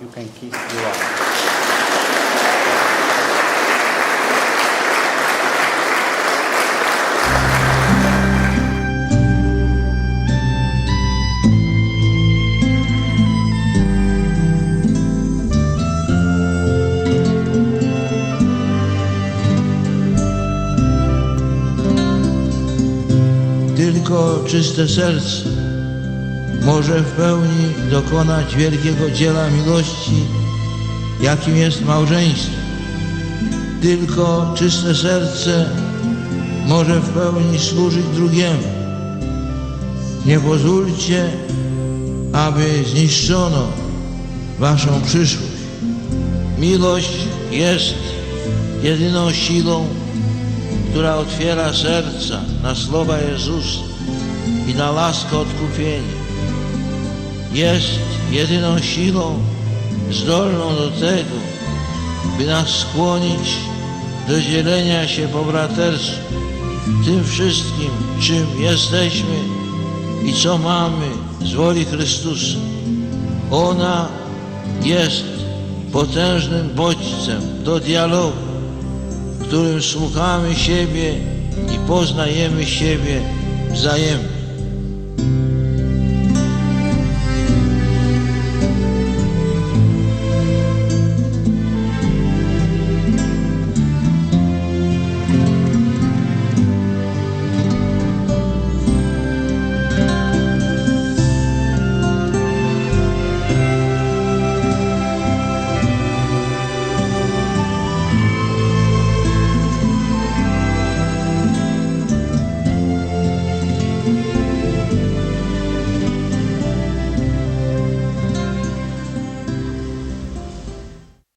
You can kiss your wife. Czyste serce może w pełni dokonać wielkiego dzieła miłości, jakim jest małżeństwo. Tylko czyste serce może w pełni służyć drugiemu. Nie pozwólcie, aby zniszczono waszą przyszłość. Miłość jest jedyną siłą, która otwiera serca na słowa Jezusa i na laskę odkupienia. Jest jedyną siłą zdolną do tego, by nas skłonić do dzielenia się po braterstwu tym wszystkim, czym jesteśmy i co mamy z woli Chrystusa. Ona jest potężnym bodźcem do dialogu, w którym słuchamy siebie i poznajemy siebie wzajemnie.